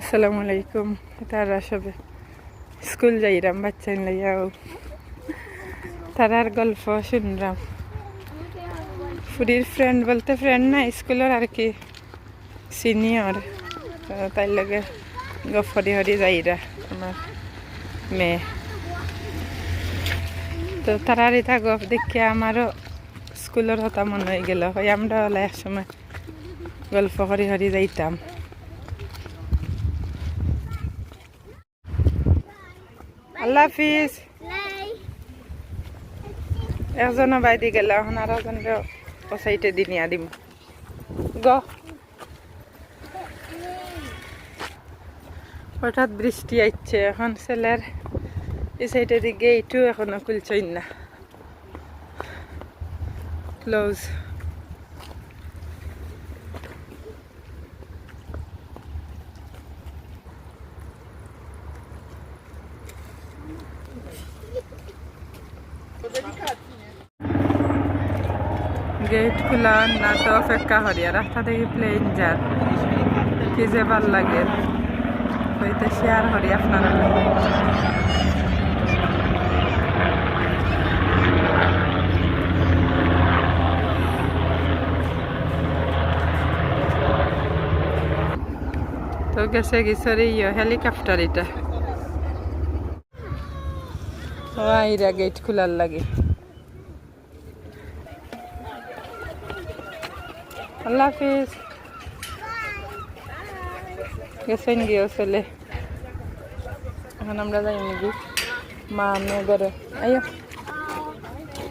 আসসালামু আলাইকুম তারা সবে স্কুল যাইরাম বাচ্চা লাইয়াও তারার গল্প শুনলাম ফুরির ফ্রেন্ড বলতে ফ্রেন্ড না স্কুলের আর কি সিনিয়র তাই লগে গপ হরি যাইরা আমার মেয়ে। তো তারার এটা গপ দেখে আমারও স্কুলের হতা মনে হয়ে গেল। হয় আমরা হলে একসময় গল্প হরি হরি যাইতাম। আল্লাহ হাফিজ। একজনে বাইদি গেল এখন আর ও সাইডে দিনিয়া দিব গ। হঠাৎ বৃষ্টি আইছে এখন ছেলের এই সাইডে দিকে এইটু এখনও খুলছই না। ক্লোজ। গেট খোলা না তো অপেক্ষা আর রাস্তা থেকে প্লেন যার কি যে ভালো লাগে হইতে শেয়ার করি আপনারা তো গেছে ইয়ে হেলিকপ্টার এটা ও আইরা গেট খোলার লাগে। আল্লাহ হাফিজ। গেছেন গিয়েও ছেলে। এখন আমরা যাই নাকি মা মেয়ে ঘরে। আইও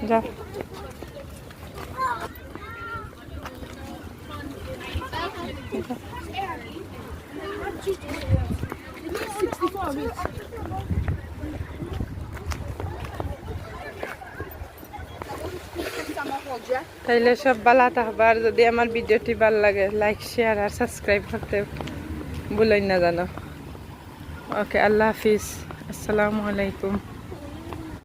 যা। তাইলে সব ভালো থাকবার, যদি আমার ভিডিওটি ভালো লাগে লাইক শেয়ার আর সাবস্ক্রাইব করতে ভুলেন না জানো। ওকে আল্লাহ হাফিজ। আসসালামু আলাইকুম।